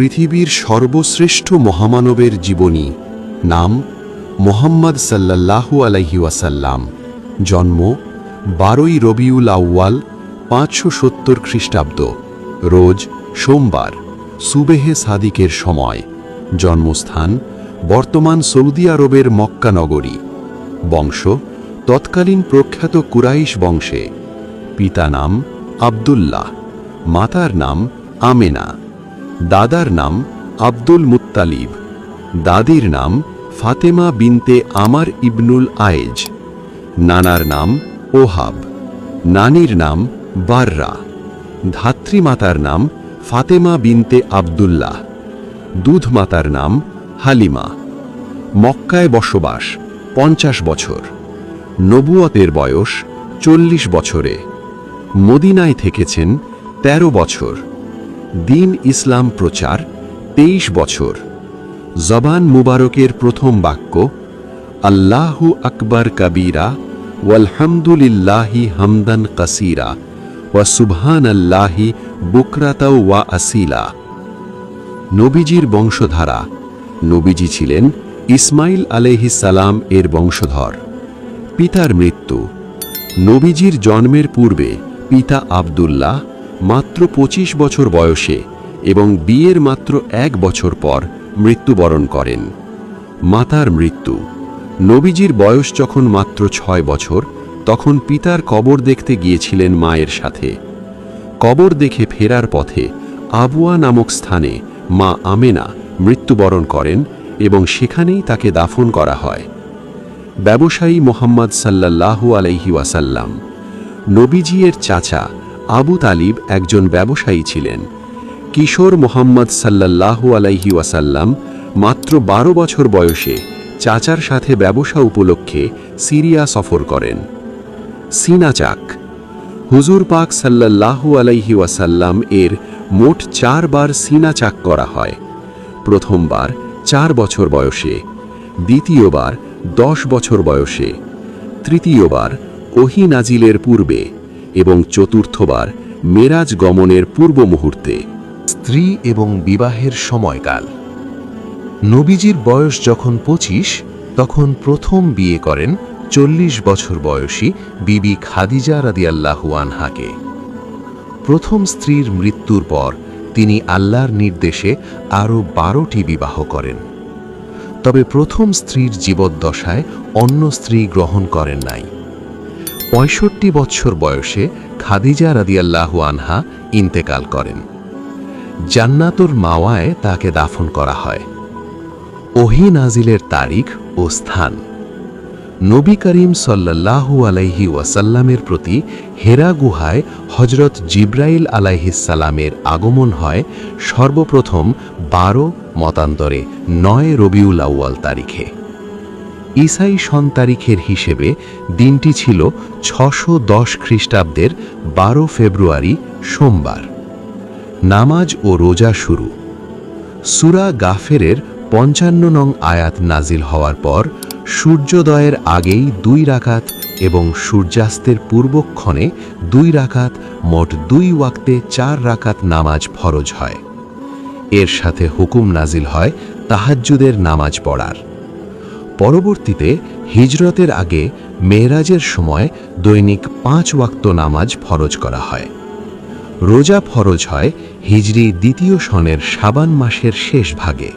পৃথিবীর সর্বশ্রেষ্ঠ মহামানবের জীবনী, নাম মোহাম্মদ সাল্লাল্লাহু আলাইহি ওয়াসাল্লাম। জন্ম বারোই রবিউল আউয়াল পাঁচশো সত্তর খ্রিস্টাব্দ, রোজ সোমবার, সুবেহে সাদিকের সময়। জন্মস্থান বর্তমান সৌদি আরবের মক্কা নগরী। বংশ তৎকালীন প্রখ্যাত কুরাইশ বংশে। পিতা নাম আবদুল্লাহ, মাতার নাম আমেনা। দাদার নাম আব্দুল মুত্তালিব। দাদির নাম ফাতেমা বিনতে আমার ইবনুল আয়েজ। নানার নাম ওহাব। নানির নাম বাররা। ধাত্রীমাতার নাম ফাতেমা বিনতে আবদুল্লাহ। দুধমাতার নাম হালিমা। মক্কায় বসবাস পঞ্চাশ বছর। নবুয়তের বয়স চল্লিশ বছরে। মদিনায় থেকেছেন ১৩ বছর। দিন ইসলাম প্রচার, তেইশ বছর। জবান মুবারকের প্রথম বাক্য, আল্লাহু আকবর কবীরা, ওয়ালহামদুলিল্লাহি হামদান কাসিরা, ওয়া সুবহান আল্লাহি বুকরাতাও ওয়া আসিলা। নবীজির বংশধারা, নবীজি ছিলেন ইসমাইল সালাম এর বংশধর। পিতার মৃত্যু, নবীজির জন্মের পূর্বে পিতা আবদুল্লাহ মাত্র ২৫ বছর বয়সে এবং বিয়ের মাত্র এক বছর পর মৃত্যুবরণ করেন। মাতার মৃত্যু। নবীজির বয়স যখন মাত্র ছয় বছর, তখন পিতার কবর দেখতে গিয়েছিলেন মায়ের সাথে। কবর দেখে ফেরার পথে আবুয়া নামক স্থানে মা আমেনা মৃত্যুবরণ করেন এবং সেখানেই তাকে দাফন করা হয়। ব্যবসায়ী মোহাম্মদ সাল্লাল্লাহু আলাইহি ওয়াসাল্লাম নবীজিয়ের চাচা আবু তালিব একজন ব্যবসায়ী ছিলেন। কিশোর মোহাম্মদ সাল্লাল্লাহু আলাইহি ওয়াসাল্লাম মাত্র বারো বছর বয়সে চাচার সাথে ব্যবসা উপলক্ষে সিরিয়া সফর করেন। সিনাচাক হুজুর পাক সাল্লাল্লাহু আলাইহি ওয়াসাল্লাম এর মোট চারবার সিনাচাক করা হয়। প্রথমবার চার বছর বয়সে, দ্বিতীয়বার দশ বছর বয়সে, তৃতীয়বার ওহি নাজিলের পূর্বে এবং চতুর্থবার মেরাজ গমনের পূর্ব মুহূর্তে। স্ত্রী এবং বিবাহের সময়কাল। নবীজির বয়স যখন পঁচিশ, তখন প্রথম বিয়ে করেন চল্লিশ বছর বয়সী বিবি খাদিজা রাদিয়াল্লাহু আনহাকে। প্রথম স্ত্রীর মৃত্যুর পর তিনি আল্লাহর নির্দেশে আরও বারোটি বিবাহ করেন। তবে প্রথম স্ত্রীর জীবদ্দশায় অন্য স্ত্রী গ্রহণ করেন নাই। পঁয়ষট্টি বৎসর বয়সে খাদিজা রাদিয়াল্লাহু আনহা ইন্তেকাল করেন। জান্নাতুর মাওয়ায় তাকে দাফন করা হয়। ওহি নাজিলের তারিখ ও স্থান। নবী করিম সাল্লাল্লাহু আলাইহি ওয়াসাল্লামের প্রতি হেরা গুহায় হজরত জিব্রাইল আলাইহিসালামের আগমন হয় সর্বপ্রথম বারো মতান্তরে নয় রবিউল আউয়াল তারিখে। ইসাই সন তারিখের হিসেবে দিনটি ছিল ছশো দশ খ্রিস্টাব্দের বারো ফেব্রুয়ারি, সোমবার। নামাজ ও রোজা শুরু। সুরা গাফেরের পঞ্চান্ন নং আয়াত নাজিল হওয়ার পর সূর্যোদয়ের আগেই দুই রাকাত এবং সূর্যাস্তের পূর্বক্ষণে দুই রাকাত, মোট দুই ওয়াক্তে চার রাকাত নামাজ ফরজ হয়। এর সাথে হুকুম নাজিল হয় তাহাজ্জুদের নামাজ পড়ার। পরবর্তীতে হিজরতের আগে মেয়েরাজের সময় দৈনিক পাঁচ ওয়াক্ত নামাজ ফরজ করা হয়। রোজা ফরজ হয় হিজরি দ্বিতীয় সনের সাবান মাসের শেষ ভাগে।